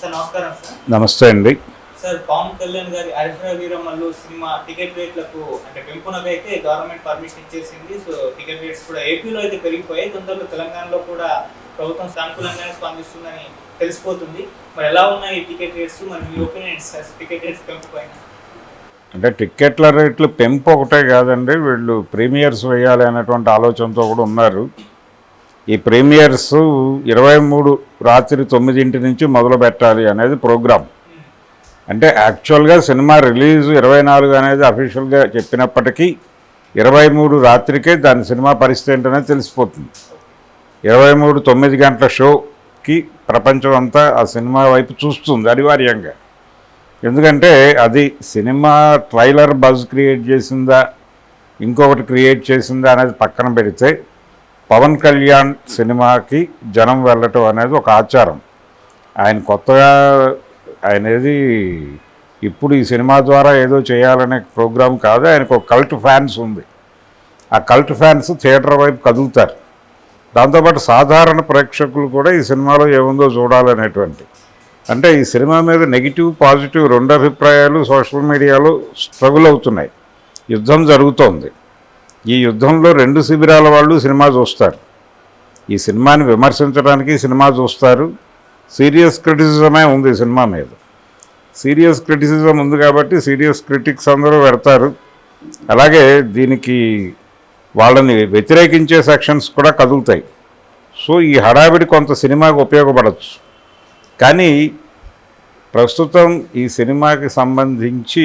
Sir నమస్కారం sir. నమస్తే అండి. సార్ పవన్ కళ్యాణ్ గారి హరిహర వీరమల్లు సినిమా టికెట్ రేట్లకు అంటే పెంపునకైతే గవర్నమెంట్ పర్మిషన్ ఇచ్చేసింది. సో టికెట్ రేట్స్ కూడా ఏపీలో అయితే పెరిగిపోయాయి. తొందరలో తెలంగాణలో కూడా ప్రభుత్వం సానుకూలంగానే స్పందిస్తుందని తెలిసిపోతుంది. మరి ఎలా ఉన్నాయి ఈ టికెట్ రేట్స్? మరి మీ ఒపీనియన్స్ టికెట్ రేట్స్ పెంపు పైన అంటే టిక్కెట్ల రేట్లు పెంపు ఒకటే కాదండి. వీళ్ళు ప్రీమియర్స్ వేయాలి అనేటువంటి ఆలోచనతో కూడా ఉన్నారు. ఈ ప్రీమియర్స్ ఇరవై మూడు రాత్రి తొమ్మిదింటి నుంచి మొదలు పెట్టాలి అనేది ప్రోగ్రామ్. అంటే యాక్చువల్గా సినిమా రిలీజ్ ఇరవై నాలుగు అనేది అఫీషియల్గా చెప్పినప్పటికీ ఇరవై మూడు రాత్రికే దాని సినిమా పరిస్థితి ఏంటనేది తెలిసిపోతుంది. ఇరవై మూడు తొమ్మిది గంటల షోకి ప్రపంచం అంతా ఆ సినిమా వైపు చూస్తుంది అనివార్యంగా. ఎందుకంటే అది సినిమా ట్రైలర్ బజ్ క్రియేట్ చేసిందా ఇంకొకటి క్రియేట్ చేసిందా అనేది పక్కన పెడితే పవన్ కళ్యాణ్ సినిమాకి జనం వెళ్ళటం అనేది ఒక ఆచారం. ఆయన కొత్తగా ఆయన ఏది ఇప్పుడు ఈ సినిమా ద్వారా ఏదో చేయాలనే ప్రోగ్రాం కాదు ఆయనకు ఒక కల్ట్ ఫ్యాన్స్ ఉంది. ఆ కల్ట్ ఫ్యాన్స్ థియేటర్ వైపు కదులుతారు. దాంతోపాటు సాధారణ ప్రేక్షకులు కూడా ఈ సినిమాలో ఏముందో చూడాలనేటువంటి. అంటే ఈ సినిమా మీద నెగిటివ్ పాజిటివ్ రెండు అభిప్రాయాలు సోషల్ మీడియాలో స్ట్రగుల్ అవుతున్నాయి. యుద్ధం జరుగుతోంది. ఈ యుద్ధంలో రెండు శిబిరాల వాళ్ళు సినిమా చూస్తారు. ఈ సినిమాని విమర్శించడానికి సినిమా చూస్తారు. సీరియస్ క్రిటిసిజమే ఉంది సినిమా మీద. సీరియస్ క్రిటిసిజం ఉంది కాబట్టి సీరియస్ క్రిటిక్స్ అందరూ పెడతారు. అలాగే దీనికి వాళ్ళని వ్యతిరేకించే సెక్షన్స్ కూడా కదులుతాయి. సో ఈ హడావిడి కొంత సినిమాకు ఉపయోగపడవచ్చు కానీ ప్రస్తుతం ఈ సినిమాకి సంబంధించి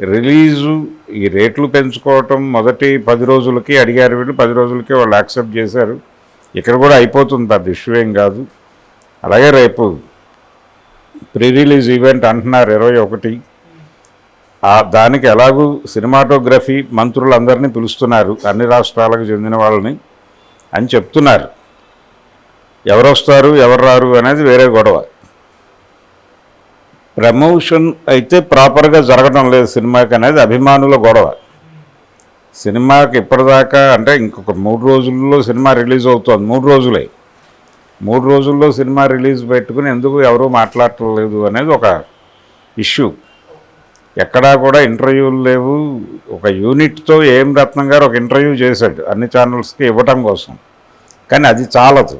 రిలీజు ఈ రేట్లు పెంచుకోవటం మొదటి పది రోజులకి అడిగారు వీళ్ళు పది రోజులకి వాళ్ళు యాక్సెప్ట్ చేశారు. ఇక్కడ కూడా అయిపోతుంది అది ఇష్యూ ఏం కాదు. అలాగే రేపు ప్రీ రిలీజ్ ఈవెంట్ అంటున్నారు ఇరవై ఒకటి. దానికి ఎలాగూ సినిమాటోగ్రఫీ మంత్రులందరినీ పిలుస్తున్నారు అన్ని రాష్ట్రాలకు చెందిన వాళ్ళని అని చెప్తున్నారు. ఎవరు వస్తారు ఎవరు రారు అనేది వేరే గొడవ. ప్రమోషన్ అయితే ప్రాపర్గా జరగడం లేదు సినిమాకి అనేది అభిమానుల గొడవ. సినిమాకి ఇప్పటిదాకా అంటే ఇంకొక మూడు రోజుల్లో సినిమా రిలీజ్ అవుతుంది మూడు రోజులే. మూడు రోజుల్లో సినిమా రిలీజ్ పెట్టుకుని ఎందుకు ఎవరూ మాట్లాడలేదు అనేది ఒక ఇష్యూ. ఎక్కడా కూడా ఇంటర్వ్యూలు లేవు. ఒక యూనిట్తో ఏం రత్నం గారు ఒక ఇంటర్వ్యూ చేశాడు అన్ని ఛానల్స్కి ఇవ్వటం కోసం. కానీ అది చాలదు.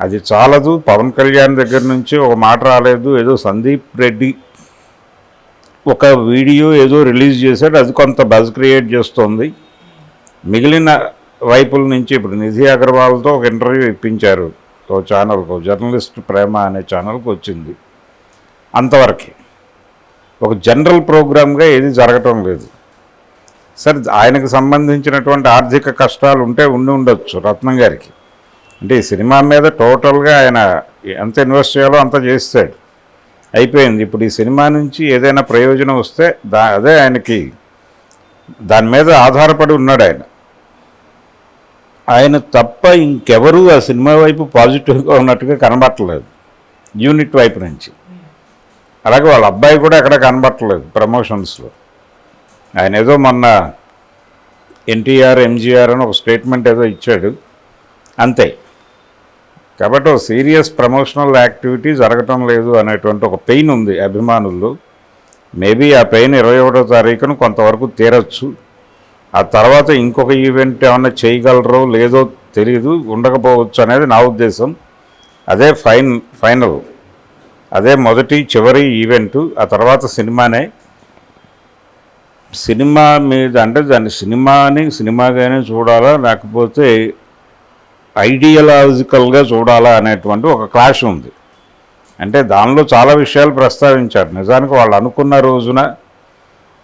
అది చాలదు. పవన్ కళ్యాణ్ దగ్గర నుంచి ఒక మాట రాలేదు. ఏదో సందీప్ రెడ్డి ఒక వీడియో ఏదో రిలీజ్ చేశాడు. అది కొంత బజ్ క్రియేట్ చేస్తోంది. మిగిలిన వైపుల నుంచి ఇప్పుడు నిధి అగర్వాల్తో ఒక ఇంటర్వ్యూ ఇప్పించారు. ఓ ఛానల్కు జర్నలిస్ట్ ప్రేమ అనే ఛానల్కి వచ్చింది. అంతవరకే. ఒక జనరల్ ప్రోగ్రామ్గా ఏది జరగటం లేదు. సరే ఆయనకు సంబంధించినటువంటి ఆర్థిక కష్టాలు ఉంటే ఉండి ఉండొచ్చు రత్నం గారికి. అంటే ఈ సినిమా మీద టోటల్గా ఆయన ఎంత ఇన్వెస్ట్ చేయాలో అంత చేస్తాడు. అయిపోయింది. ఇప్పుడు ఈ సినిమా నుంచి ఏదైనా ప్రయోజనం వస్తే దా అదే ఆయనకి దాని మీద ఆధారపడి ఉన్నాడు ఆయన. ఆయన తప్ప ఇంకెవరూ ఆ సినిమా వైపు పాజిటివ్గా ఉన్నట్టుగా కనబట్టలేదు. యూనిట్ వైపు నుంచి. అలాగే వాళ్ళ అబ్బాయి కూడా ఎక్కడ కనబట్టలేదు ప్రమోషన్స్లో. ఆయన ఏదో మొన్న ఎన్టీఆర్ ఎంజీఆర్ అని ఒక స్టేట్మెంట్ ఏదో ఇచ్చాడు. అంతే. కాబట్టి ఒక సీరియస్ ప్రమోషనల్ యాక్టివిటీ జరగటం లేదు అనేటువంటి ఒక పెయిన్ ఉంది అభిమానుల్లో. మేబీ ఆ పెయిన్ ఇరవై ఒకటో తారీఖున కొంతవరకు తీరచ్చు. ఆ తర్వాత ఇంకొక ఈవెంట్ ఏమన్నా చేయగలరో లేదో తెలియదు ఉండకపోవచ్చు అనేది నా ఉద్దేశం. అదే ఫైన్ ఫైనల్. అదే మొదటి చివరి ఈవెంటు ఆ తర్వాత సినిమానే. సినిమా మీద అంటే దాన్ని సినిమాని సినిమాగానే చూడాలా లేకపోతే ఐడియలాజికల్గా చూడాలా అనేటువంటి ఒక క్లాష్ ఉంది. అంటే దానిలో చాలా విషయాలు ప్రస్తావించారు. నిజానికి వాళ్ళు అనుకున్న రోజున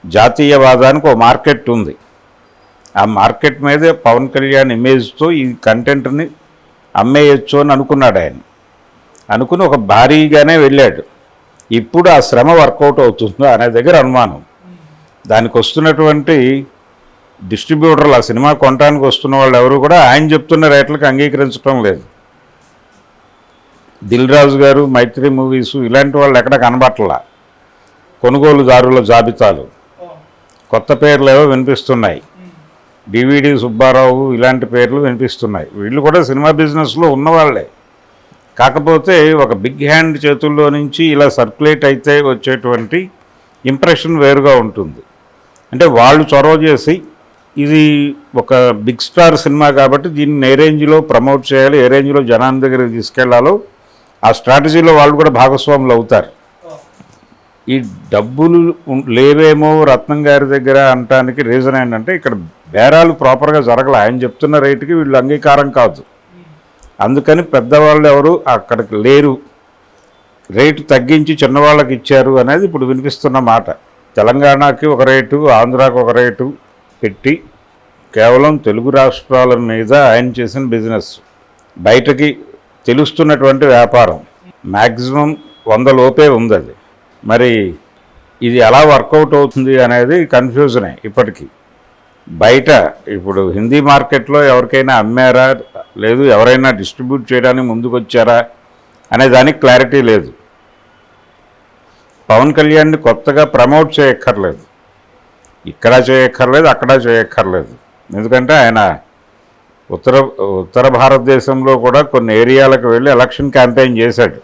జాతీయవాదానికి ఒక మార్కెట్ ఉంది. ఆ మార్కెట్ మీదే పవన్ కళ్యాణ్ ఇమేజ్తో ఈ కంటెంట్ని అమ్మేయచ్చు అని అనుకున్నాడు ఆయన. అనుకుని ఒక భారీగానే వెళ్ళాడు. ఇప్పుడు ఆ శ్రమ వర్కౌట్ అవుతుందో అనే దగ్గర అనుమానం. దానికి వస్తున్నటువంటి డిస్ట్రిబ్యూటర్లు ఆ సినిమా కొనడానికి వస్తున్న వాళ్ళు ఎవరు కూడా ఆయన చెప్తున్న రేట్లకు అంగీకరించడం లేదు. దిల్ రాజు గారు మైత్రి మూవీస్ ఇలాంటి వాళ్ళు ఎక్కడ కనబట్టలా? కొనుగోలుదారుల జాబితాలు. కొత్త పేర్లు ఏవో వినిపిస్తున్నాయి. డివిడి సుబ్బారావు ఇలాంటి పేర్లు వినిపిస్తున్నాయి. వీళ్ళు కూడా సినిమా బిజినెస్లో ఉన్నవాళ్ళే కాకపోతే ఒక బిగ్ హ్యాండ్ చేతుల్లో నుంచి ఇలా సర్క్యులేట్ అయితే వచ్చేటువంటి ఇంప్రెషన్ వేరుగా ఉంటుంది. అంటే వాళ్ళు చొరవ చేసి ఇది ఒక బిగ్ స్టార్ సినిమా కాబట్టి దీన్ని ఏ రేంజ్లో ప్రమోట్ చేయాలి ఏ రేంజ్లో జనాన్ని దగ్గరికి తీసుకెళ్ళాలో ఆ స్ట్రాటజీలో వాళ్ళు కూడా భాగస్వాములు అవుతారు. ఈ డబ్బులు లేవేమో రత్నం గారి దగ్గర అనటానికి రీజన్ ఏంటంటే ఇక్కడ బేరాలు ప్రాపర్గా జరగలే. ఆయన చెప్తున్న రేటుకి వీళ్ళు అంగీకారం కాదు. అందుకని పెద్దవాళ్ళు ఎవరు అక్కడికి లేరు. రేటు తగ్గించి చిన్నవాళ్ళకి ఇచ్చారు అనేది ఇప్పుడు వినిపిస్తున్న మాట. తెలంగాణకి ఒక రేటు ఆంధ్రాకి ఒక రేటు పెట్టి కేవలం తెలుగు రాష్ట్రాల మీద ఆయన చేసిన బిజినెస్ బయటకి తెలుస్తున్నటువంటి వ్యాపారం. మ్యాక్సిమం వంద లోపే ఉంది అది మరి ఇది ఎలా వర్కౌట్ అవుతుంది అనేది కన్ఫ్యూజనే ఇప్పటికీ. బయట ఇప్పుడు హిందీ మార్కెట్లో ఎవరికైనా అమ్మారా? లేదు ఎవరైనా డిస్ట్రిబ్యూట్ చేయడానికి ముందుకు వచ్చారా అనే దానికి క్లారిటీ లేదు. పవన్ కళ్యాణ్ని కొత్తగా ప్రమోట్ చేయక్కర్లేదు. ఇక్కడ చేయక్కర్లేదు అక్కడ చేయక్కర్లేదు. ఎందుకంటే ఆయన ఉత్తర ఉత్తర భారతదేశంలో కూడా కొన్ని ఏరియాలకు వెళ్ళి ఎలక్షన్ క్యాంపెయిన్ చేశాడు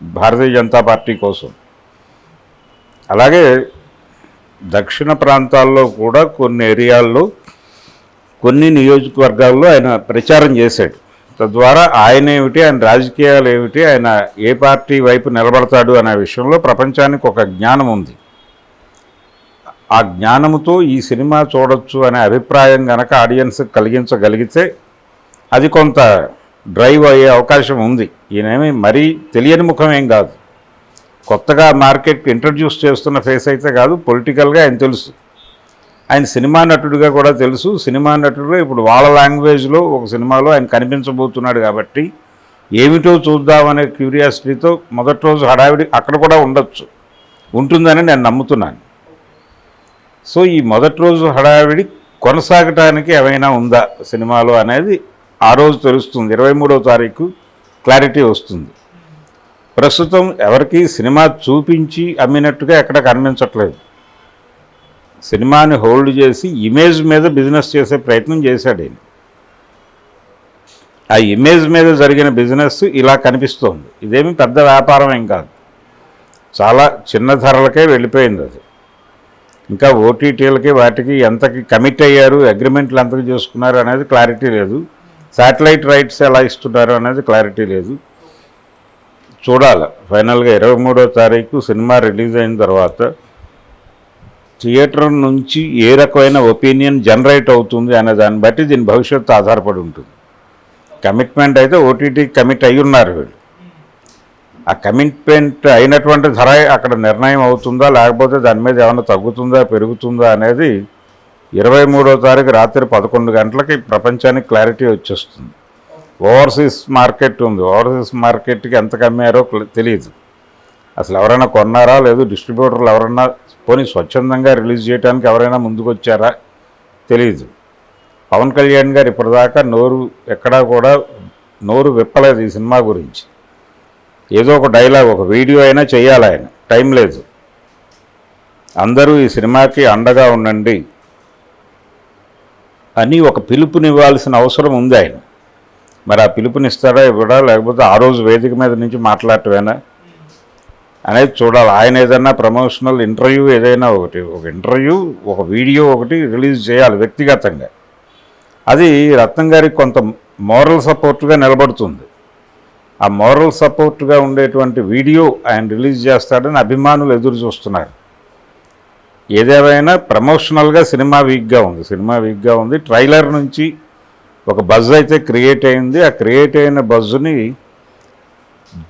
భారతీయ జనతా పార్టీ కోసం. అలాగే దక్షిణ ప్రాంతాల్లో కూడా కొన్ని ఏరియాల్లో కొన్ని నియోజకవర్గాల్లో ఆయన ప్రచారం చేశాడు. తద్వారా ఆయన ఏమిటి ఆయన రాజకీయాలు ఏమిటి ఆయన ఏ పార్టీ వైపు నిలబడతాడు అనే విషయంలో ప్రపంచానికి ఒక జ్ఞానం ఉంది. ఆ జ్ఞానముతో ఈ సినిమా చూడొచ్చు అనే అభిప్రాయం గనక ఆడియన్స్ కలిగించగలిగితే అది కొంత డ్రైవ్ అయ్యే అవకాశం ఉంది. ఈయనేమి మరీ తెలియని ముఖం ఏం కాదు. కొత్తగా మార్కెట్కి ఇంట్రడ్యూస్ చేస్తున్న ఫేస్ అయితే కాదు పొలిటికల్గా ఆయన తెలుసు. ఆయన సినిమా నటుడిగా కూడా తెలుసు. సినిమా నటుడుగా ఇప్పుడు వాళ్ళ లాంగ్వేజ్లో ఒక సినిమాలో ఆయన కనిపించబోతున్నాడు కాబట్టి ఏమిటో చూద్దామనే క్యూరియాసిటీతో మొదటి రోజు హడావిడి అక్కడ కూడా ఉండొచ్చు. ఉంటుందని నేను నమ్ముతున్నాను. సో ఈ మొదటి రోజు హడావిడి కొనసాగటానికి ఏమైనా ఉందా సినిమాలో అనేది ఆ రోజు తెలుస్తుంది. ఇరవై మూడవ తారీఖు క్లారిటీ వస్తుంది. ప్రస్తుతం ఎవరికి సినిమా చూపించి అమ్మినట్టుగా ఎక్కడ కనిపించట్లేదు. సినిమాని హోల్డ్ చేసి ఇమేజ్ మీద బిజినెస్ చేసే ప్రయత్నం చేశాడు ఈయన. ఆ ఇమేజ్ మీద జరిగిన బిజినెస్ ఇలా కనిపిస్తోంది. ఇదేమి పెద్ద వ్యాపారం ఏం కాదు. చాలా చిన్న ధరలకే వెళ్ళిపోయింది అది. ఇంకా ఓటీటీలకి వాటికి ఎంతకి కమిట్ అయ్యారు అగ్రిమెంట్లు ఎంతకు చేసుకున్నారు అనేది క్లారిటీ లేదు. శాటిలైట్ రైట్స్ ఎలా ఇస్తున్నారు అనేది క్లారిటీ లేదు. చూడాలి. ఫైనల్గా ఇరవై మూడో తారీఖు సినిమా రిలీజ్ అయిన తర్వాత థియేటర్ నుంచి ఏ రకమైన ఒపీనియన్ జనరేట్ అవుతుంది అనే దాన్ని బట్టి దీని భవిష్యత్తు ఆధారపడి ఉంటుంది. కమిట్మెంట్ అయితే ఓటీటీ కమిట్ అయి ఉన్నారు వీళ్ళు. ఆ కమిట్మెంట్ అయినటువంటి ధర అక్కడ నిర్ణయం అవుతుందా? లేకపోతే దాని మీద ఏమైనా తగ్గుతుందా పెరుగుతుందా అనేది ఇరవై మూడో తారీఖు రాత్రి పదకొండు గంటలకి ప్రపంచానికి క్లారిటీ వచ్చేస్తుంది. ఓవర్సీస్ మార్కెట్ ఉంది. ఓవర్సీస్ మార్కెట్కి ఎంత కమ్మారో తెలియదు అసలు ఎవరైనా కొన్నారా? లేదు డిస్ట్రిబ్యూటర్లు ఎవరైనా పోనీ స్వచ్ఛందంగా రిలీజ్ చేయడానికి ఎవరైనా ముందుకు వచ్చారా తెలియదు పవన్ కళ్యాణ్ గారు ఇప్పటిదాకా నోరు ఎక్కడా కూడా నోరు విప్పలేదు ఈ సినిమా గురించి. ఏదో ఒక డైలాగ్ ఒక వీడియో అయినా చేయాలి ఆయన. టైం లేదు. అందరూ ఈ సినిమాకి అండగా ఉండండి అని ఒక పిలుపునివ్వాల్సిన అవసరం ఉంది ఆయన. మరి ఆ పిలుపునిస్తాడా ఇవ్వడా? లేకపోతే ఆ రోజు వేదిక మీద నుంచి మాట్లాడటమేనా? అనేది చూడాలి. ఆయన ఏదైనా ప్రమోషనల్ ఇంటర్వ్యూ ఏదైనా ఒకటి ఒక ఇంటర్వ్యూ ఒక వీడియో ఒకటి రిలీజ్ చేయాలి వ్యక్తిగతంగా. అది రత్నం గారికి కొంత మోరల్ సపోర్ట్గా నిలబడుతుంది. ఆ మోరల్ సపోర్ట్గా ఉండేటువంటి వీడియో ఆయన రిలీజ్ చేస్తాడని అభిమానులు ఎదురు చూస్తున్నారు. ఏదేమైనా ప్రమోషనల్గా సినిమా వీక్గా ఉంది. సినిమా వీక్గా ఉంది. ట్రైలర్ నుంచి ఒక బజ్ అయితే క్రియేట్ అయింది. ఆ క్రియేట్ అయిన బజ్ని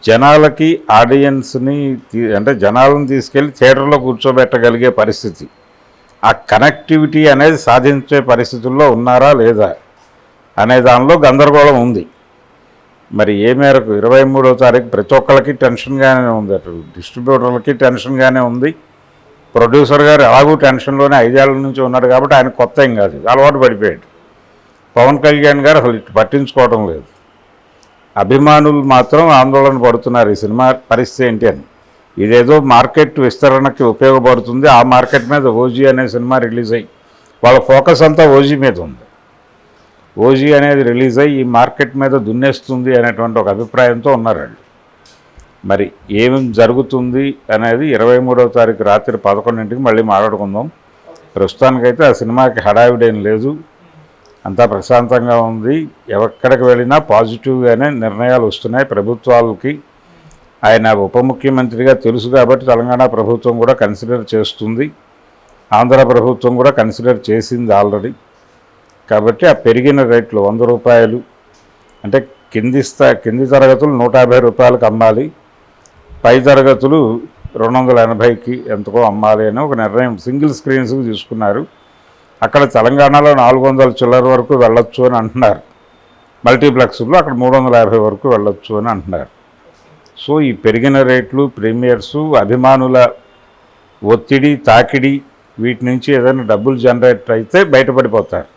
జనాలకి ఆడియన్స్ని తీ- అంటే జనాలను తీసుకెళ్ళి థియేటర్లో కూర్చోబెట్టగలిగే పరిస్థితి. ఆ కనెక్టివిటీ అనేది సాధించే పరిస్థితుల్లో ఉన్నారా లేదా అనే దానిలో గందరగోళం ఉంది. మరి ఏ మేరకు? ఇరవై మూడో తారీఖు ప్రతి ఒక్కరికి టెన్షన్గానే ఉంది అటు డిస్ట్రిబ్యూటర్లకి టెన్షన్గానే ఉంది. ప్రొడ్యూసర్ గారు ఎలాగూ టెన్షన్లోనే ఐదేళ్ళ నుంచి ఉన్నాడు కాబట్టి ఆయన కొత్త ఏం కాదు అలవాటు పడిపోయాడు. పవన్ కళ్యాణ్ గారు అసలు ఇటు పట్టించుకోవడం లేదు. అభిమానులు మాత్రం ఆందోళన పడుతున్నారు ఈ సినిమా పరిస్థితి ఏంటి అని. ఇదేదో మార్కెట్ విస్తరణకి ఉపయోగపడుతుంది. ఆ మార్కెట్ మీద ఓజీ అనే సినిమా రిలీజ్ అయ్యి వాళ్ళ ఫోకస్ అంతా ఓజీ మీద ఉంది. ఓజీ అనేది రిలీజ్ అయ్యి ఈ మార్కెట్ మీద దున్నేస్తుంది అనేటువంటి ఒక అభిప్రాయంతో ఉన్నారు వాళ్ళు. మరి ఏమేం జరుగుతుంది అనేది ఇరవై మూడవ తారీఖు రాత్రి పదకొండింటికి మళ్ళీ మాట్లాడుకుందాం. ప్రస్తుతానికైతే ఆ సినిమాకి హడావిడేం లేదు. అంతా ప్రశాంతంగా ఉంది. ఎక్కడికి వెళ్ళినా పాజిటివ్గానే నిర్ణయాలు వస్తున్నాయి ప్రభుత్వాలకి. ఆయన ఉప ముఖ్యమంత్రిగా తెలుసు కాబట్టి తెలంగాణ ప్రభుత్వం కూడా కన్సిడర్ చేస్తుంది. ఆంధ్ర ప్రభుత్వం కూడా కన్సిడర్ చేసింది ఆల్రెడీ. కాబట్టి ఆ పెరిగిన రేట్లు వంద రూపాయలు అంటే కింది స్థా కింది తరగతులు నూట యాభై రూపాయలకు అమ్మాలి పై తరగతులు రెండు వందల ఎనభైకి ఎంతకో అమ్మాలి అని ఒక నిర్ణయం సింగిల్ స్క్రీన్స్ తీసుకున్నారు. అక్కడ తెలంగాణలో నాలుగు వందల చిల్లర వరకు వెళ్ళొచ్చు అని అంటున్నారు. మల్టీప్లెక్స్లో అక్కడ మూడు వందల యాభై వరకు వెళ్ళొచ్చు అని అంటున్నారు. సో ఈ పెరిగిన రేట్లు ప్రీమియర్స్ అభిమానుల ఒత్తిడి తాకిడి వీటి నుంచి ఏదైనా డబ్బులు జనరేట్ అయితే బయటపడిపోతారు.